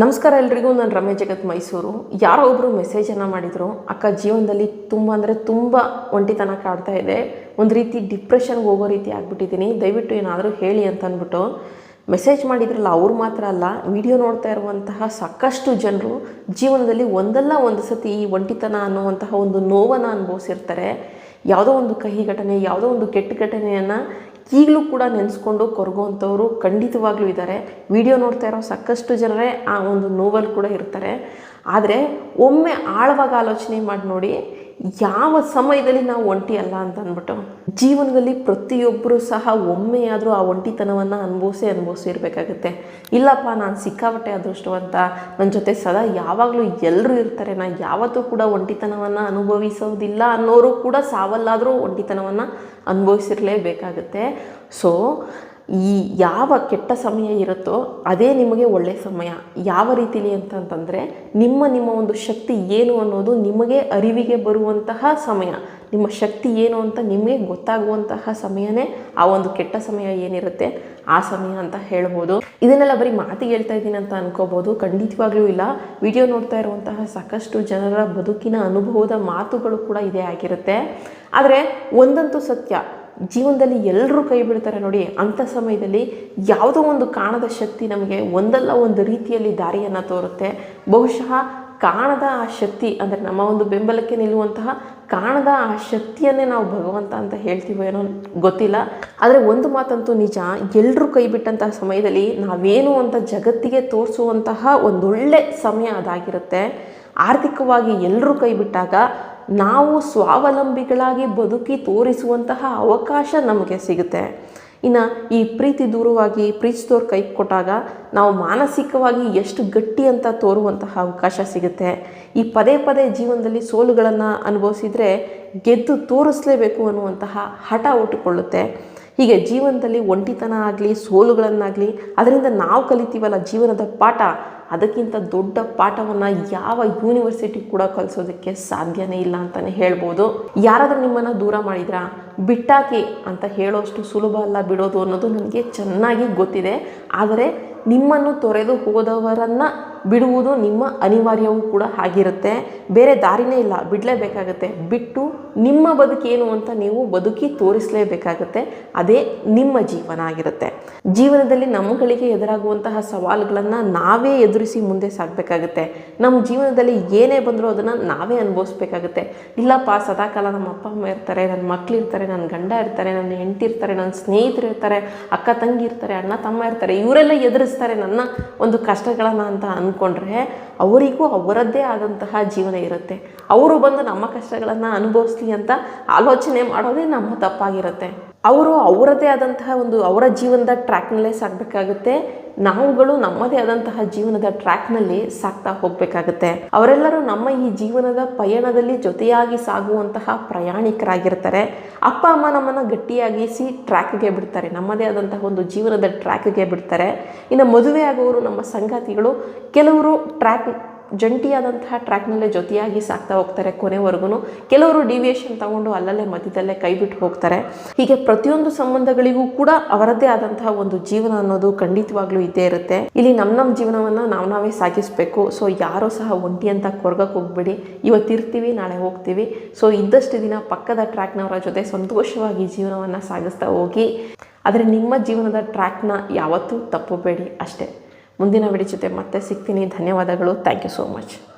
ನಮಸ್ಕಾರ ಎಲ್ರಿಗೂ, ನಾನು ರಮೇಶ್ ಜಗತ್ ಮೈಸೂರು. ಯಾರೋ ಒಬ್ಬರು ಮೆಸೇಜನ್ನು ಮಾಡಿದರು. ಅಕ್ಕ ಜೀವನದಲ್ಲಿ ತುಂಬ ಅಂದರೆ ತುಂಬ ಒಂಟಿತನ ಕಾಡ್ತಾ ಇದೆ. ಒಂದು ರೀತಿ ಡಿಪ್ರೆಷನ್ಗೆ ಹೋಗೋ ರೀತಿ ಆಗಿಬಿಟ್ಟಿದ್ದೀನಿ ದಯವಿಟ್ಟು ಏನಾದರೂ ಹೇಳಿ ಅಂತ ಅಂದ್ಬಿಟ್ಟು ಮೆಸೇಜ್ ಮಾಡಿದ್ರಲ್ಲ, ಅವ್ರು ಮಾತ್ರ ಅಲ್ಲ, ವಿಡಿಯೋ ನೋಡ್ತಾ ಇರುವಂತಹ ಸಾಕಷ್ಟು ಜನರು ಜೀವನದಲ್ಲಿ ಒಂದಲ್ಲ ಒಂದು ಸತಿ ಈ ಒಂಟಿತನ ಅನ್ನುವಂತಹ ಒಂದು ನೋವನ್ನು ಅನುಭವಿಸಿರ್ತಾರೆ. ಯಾವುದೋ ಒಂದು ಕಹಿ ಘಟನೆ, ಯಾವುದೋ ಒಂದು ಕೆಟ್ಟ ಘಟನೆಯನ್ನು ಈಗಲೂ ಕೂಡ ನೆನೆಸ್ಕೊಂಡು ಕೊರಗುವಂಥವ್ರು ಖಂಡಿತವಾಗ್ಲೂ ಇದ್ದಾರೆ. ವಿಡಿಯೋ ನೋಡ್ತಾ ಇರೋ ಸಾಕಷ್ಟು ಜನರೇ ಆ ಒಂದು ನೋವಲ್ಲಿ ಕೂಡ ಇರ್ತಾರೆ. ಆದರೆ ಒಮ್ಮೆ ಆಳವಾಗಿ ಆಲೋಚನೆ ಮಾಡಿ ನೋಡಿ ಯಾವ ಸಮಯದಲ್ಲಿ ನಾವು ಒಂಟಿ ಅಲ್ಲ ಅಂತ ಅಂದ್ಬಿಟ್ಟು ಜೀವನದಲ್ಲಿ ಪ್ರತಿಯೊಬ್ಬರು ಸಹ ಒಮ್ಮೆಯಾದರೂ ಆ ಒಂಟಿತನವನ್ನು ಅನುಭವಿಸೇ ಅನುಭವಿಸಿರ್ಬೇಕಾಗುತ್ತೆ ಇಲ್ಲಪ್ಪ, ನಾನು ಸಿಕ್ಕಾಪಟ್ಟೆ ಅದೃಷ್ಟವಂತ. ನನ್ನ ಜೊತೆ ಸದಾ ಯಾವಾಗಲೂ ಎಲ್ಲರೂ ಇರ್ತಾರೆ. ನಾನು ಯಾವತ್ತೂ ಕೂಡ ಒಂಟಿತನವನ್ನು ಅನುಭವಿಸೋದಿಲ್ಲ ಅನ್ನೋರು ಕೂಡ ಸಾವಲ್ಲಾದರೂ ಒಂಟಿತನವನ್ನು ಅನುಭವಿಸಿರಲೇಬೇಕಾಗುತ್ತೆ. ಸೊ ಈ ಯಾವ ಕೆಟ್ಟ ಸಮಯ ಇರುತ್ತೋ ಅದೇ ನಿಮಗೆ ಒಳ್ಳೆಯ ಸಮಯ. ಯಾವ ರೀತಿಲಿ ಅಂತಂತಂದರೆ ನಿಮ್ಮ ನಿಮ್ಮ ಒಂದು ಶಕ್ತಿ ಏನು ಅನ್ನೋದು ನಿಮಗೆ ಅರಿವಿಗೆ ಬರುವಂತಹ ಸಮಯ. ನಿಮ್ಮ ಶಕ್ತಿ ಏನು ಅಂತ ನಿಮಗೆ ಗೊತ್ತಾಗುವಂತಹ ಸಮಯನೇ ಆ ಒಂದು ಕೆಟ್ಟ ಸಮಯ ಏನಿರುತ್ತೆ ಆ ಸಮಯ ಅಂತ ಹೇಳ್ಬೋದು. ಇದನ್ನೆಲ್ಲ ಬರೀ ಮಾತಿಗೆ ಹೇಳ್ತಾ ಇದ್ದೀನಿ ಅಂತ ಅನ್ಕೋಬೋದು. ಖಂಡಿತವಾಗ್ಲೂ ಇಲ್ಲ. ವಿಡಿಯೋ ನೋಡ್ತಾ ಇರುವಂತಹ ಸಾಕಷ್ಟು ಜನರ ಬದುಕಿನ ಅನುಭವದ ಮಾತುಗಳು ಕೂಡ ಇದೇ ಆಗಿರುತ್ತೆ. ಆದರೆ ಒಂದಂತೂ ಸತ್ಯ. ಜೀವನದಲ್ಲಿ ಎಲ್ಲರೂ ಕೈ ಬಿಡ್ತಾರೆ ನೋಡಿ, ಅಂಥ ಸಮಯದಲ್ಲಿ ಯಾವುದೋ ಒಂದು ಕಾಣದ ಶಕ್ತಿ ನಮಗೆ ಒಂದಲ್ಲ ಒಂದು ರೀತಿಯಲ್ಲಿ ದಾರಿಯನ್ನು ತೋರುತ್ತೆ. ಬಹುಶಃ ಕಾಣದ ಆ ಶಕ್ತಿ, ಅಂದರೆ ನಮ್ಮ ಒಂದು ಬೆಂಬಲಕ್ಕೆ ನಿಲ್ಲುವಂತಹ ಕಾಣದ ಆ ಶಕ್ತಿಯನ್ನೇ ನಾವು ಭಗವಂತ ಅಂತ ಹೇಳ್ತೀವೋ ಏನೋ ಗೊತ್ತಿಲ್ಲ. ಆದರೆ ಒಂದು ಮಾತಂತೂ ನಿಜ ಎಲ್ಲರೂ ಕೈ ಬಿಟ್ಟಂತಹ ಸಮಯದಲ್ಲಿ ನಾವೇನು ಅಂತ ಜಗತ್ತಿಗೆ ತೋರಿಸುವಂತಹ ಒಂದೊಳ್ಳೆ ಸಮಯ ಅದಾಗಿರುತ್ತೆ. ಆರ್ಥಿಕವಾಗಿ ಎಲ್ಲರೂ ಕೈ ಬಿಟ್ಟಾಗ ನಾವು ಸ್ವಾವಲಂಬಿಗಳಾಗಿ ಬದುಕಿ ತೋರಿಸುವಂತಹ ಅವಕಾಶ ನಮಗೆ ಸಿಗುತ್ತೆ. ಇನ್ನು ಈ ಪ್ರೀತಿ ದೂರವಾಗಿ ಪ್ರೀತಿಸಿದವ್ರು ಕೈ ಕೊಟ್ಟಾಗ ನಾವು ಮಾನಸಿಕವಾಗಿ ಎಷ್ಟು ಗಟ್ಟಿ ಅಂತ ತೋರುವಂತಹ ಅವಕಾಶ ಸಿಗುತ್ತೆ. ಈ ಪದೇ ಪದೇ ಜೀವನದಲ್ಲಿ ಸೋಲುಗಳನ್ನು ಅನುಭವಿಸಿದರೆ ಗೆದ್ದು ತೋರಿಸಲೇಬೇಕು ಅನ್ನುವಂತಹ ಹಠ ಹುಟ್ಟುಕೊಳ್ಳುತ್ತೆ. ಹೀಗೆ ಜೀವನದಲ್ಲಿ ಒಂಟಿತನ ಆಗಲಿ, ಸೋಲುಗಳನ್ನಾಗಲಿ, ಅದರಿಂದ ನಾವು ಕಲಿತೀವಲ್ಲ ಜೀವನದ ಪಾಠ ಅದಕ್ಕಿಂತ ದೊಡ್ಡ ಪಾಠವನ್ನು ಯಾವ ಯೂನಿವರ್ಸಿಟಿ ಕೂಡ ಕಲಿಸೋದಕ್ಕೆ ಸಾಧ್ಯನೇ ಇಲ್ಲ ಅಂತಲೇ ಹೇಳ್ಬೋದು. ಯಾರಾದರೂ ನಿಮ್ಮನ್ನು ದೂರ ಮಾಡಿದ್ರಾ? ಬಿಟ್ಟಾಕಿ ಅಂತ ಹೇಳೋಷ್ಟು ಸುಲಭ ಅಲ್ಲ ಬಿಡೋದು ಅನ್ನೋದು ನನಗೆ ಚೆನ್ನಾಗಿ ಗೊತ್ತಿದೆ. ಆದರೆ ನಿಮ್ಮನ್ನು ತೊರೆದು ಹೋದವರನ್ನು ಬಿಡುವುದು ನಿಮ್ಮ ಅನಿವಾರ್ಯವೂ ಕೂಡ ಆಗಿರುತ್ತೆ. ಬೇರೆ ದಾರಿನೇ ಇಲ್ಲ, ಬಿಡಲೇಬೇಕಾಗತ್ತೆ. ಬಿಟ್ಟು ನಿಮ್ಮ ಬದುಕೇನು ಅಂತ ನೀವು ಬದುಕಿ ತೋರಿಸಲೇಬೇಕಾಗತ್ತೆ. ಅದೇ ನಿಮ್ಮ ಜೀವನ ಆಗಿರುತ್ತೆ. ಜೀವನದಲ್ಲಿ ನಮ್ಮಗಳಿಗೆ ಎದುರಾಗುವಂತಹ ಸವಾಲುಗಳನ್ನು ನಾವೇ ಎದುರಿಸಿ ಮುಂದೆ ಸಾಗಬೇಕಾಗುತ್ತೆ ನಮ್ಮ ಜೀವನದಲ್ಲಿ ಏನೇ ಬಂದರೂ ಅದನ್ನು ನಾವೇ ಅನುಭವಿಸ್ಬೇಕಾಗುತ್ತೆ. ಇಲ್ಲಪ್ಪ, ಸದಾಕಾಲ ನಮ್ಮ ಅಪ್ಪ, ಅಮ್ಮ ಇರ್ತಾರೆ, ನನ್ನ ಮಕ್ಕಳಿರ್ತಾರೆ ನನ್ನ ಗಂಡ ಇರ್ತಾರೆ, ನನ್ನ ಹೆಂಡತಿ ಇರ್ತಾರೆ ನನ್ನ ಸ್ನೇಹಿತರು ಇರ್ತಾರೆ, ಅಕ್ಕ ತಂಗಿ ಇರ್ತಾರೆ, ಅಣ್ಣ ತಮ್ಮ ಇರ್ತಾರೆ, ಇವರೆಲ್ಲ ಎದುರಿಸ್ತಾರೆ ನನ್ನ ಒಂದು ಕಷ್ಟಗಳನ್ನು ಅಂತ ಅಂದ್ಕೊಂಡ್ರೆ ಅವರಿಗೂ ಅವರದ್ದೇ ಆದಂತಹ ಜೀವನ ಇರುತ್ತೆ. ಅವರು ಬಂದು ನಮ್ಮ ಕಷ್ಟಗಳನ್ನು ಅನುಭವಿಸ್ಲಿ ಅಂತ ಆಲೋಚನೆ ಮಾಡೋದೇ ನಮ್ಮ ತಪ್ಪಾಗಿರುತ್ತೆ. ಅವರು ಅವರದೇ ಆದಂತಹ ಒಂದು ಅವರ ಜೀವನದ ಟ್ರ್ಯಾಕ್ನಲ್ಲೇ ಸಾಗಬೇಕಾಗುತ್ತೆ ನಾವುಗಳು ನಮ್ಮದೇ ಆದಂತಹ ಜೀವನದ ಟ್ರ್ಯಾಕ್ನಲ್ಲಿ ಸಾಕ್ತಾ ಹೋಗಬೇಕಾಗುತ್ತೆ. ಅವರೆಲ್ಲರೂ ನಮ್ಮ ಈ ಜೀವನದ ಪಯಣದಲ್ಲಿ ಜೊತೆಯಾಗಿ ಸಾಗುವಂತಹ ಪ್ರಯಾಣಿಕರಾಗಿರ್ತಾರೆ. ಅಪ್ಪ, ಅಮ್ಮ ನಮ್ಮನ್ನು ಗಟ್ಟಿಯಾಗಿಸಿ ಟ್ರ್ಯಾಕ್ಗೆ ಬಿಡ್ತಾರೆ. ನಮ್ಮದೇ ಆದಂತಹ ಒಂದು ಜೀವನದ ಟ್ರ್ಯಾಕ್ಗೆ ಬಿಡ್ತಾರೆ. ಇನ್ನು ಮದುವೆ ಆಗುವವರು ನಮ್ಮ ಸಂಗಾತಿಗಳು ಕೆಲವರು ಟ್ರ್ಯಾಕ್ ಜಂಟಿಯಾದಂತಹ ಟ್ರ್ಯಾಕ್ನಲ್ಲೇ ಜೊತೆಯಾಗಿ ಸಾಕ್ತಾ ಹೋಗ್ತಾರೆ ಕೊನೆವರೆಗೂ ಕೆಲವರು ಡಿವಿಯೇಷನ್ ತಗೊಂಡು ಅಲ್ಲಲ್ಲೇ ಮಧ್ಯದಲ್ಲೇ ಕೈ ಬಿಟ್ಟು ಹೋಗ್ತಾರೆ. ಹೀಗೆ ಪ್ರತಿಯೊಂದು ಸಂಬಂಧಗಳಿಗೂ ಕೂಡ ಅವರದ್ದೇ ಆದಂತಹ ಒಂದು ಜೀವನ ಅನ್ನೋದು ಖಂಡಿತವಾಗ್ಲೂ ಇದ್ದೇ ಇರುತ್ತೆ. ಇಲ್ಲಿ ನಮ್ಮ ನಮ್ಮ ಜೀವನವನ್ನು ನಾವು ನಾವೇ ಸಾಗಿಸ್ಬೇಕು. ಸೊ ಯಾರೋ ಸಹ ಒಂಟಿ ಅಂತ ಕೊರ್ಗಕ್ಕೆ ಹೋಗ್ಬೇಡಿ. ಇವತ್ತಿರ್ತೀವಿ ನಾಳೆ ಹೋಗ್ತೀವಿ. ಸೊ ಇದ್ದಷ್ಟು ದಿನ ಪಕ್ಕದ ಟ್ರ್ಯಾಕ್ನವರ ಜೊತೆ ಸಂತೋಷವಾಗಿ ಜೀವನವನ್ನು ಸಾಗಿಸ್ತಾ ಹೋಗಿ. ಆದರೆ ನಿಮ್ಮ ಜೀವನದ ಟ್ರ್ಯಾಕ್ನ ಯಾವತ್ತೂ ತಪ್ಪಬೇಡಿ ಅಷ್ಟೇ. ಮುಂದಿನ ವಿಡಿಯೋ ಜೊತೆ ಮತ್ತೆ ಸಿಗ್ತೀನಿ. ಧನ್ಯವಾದಗಳು. Thank you so much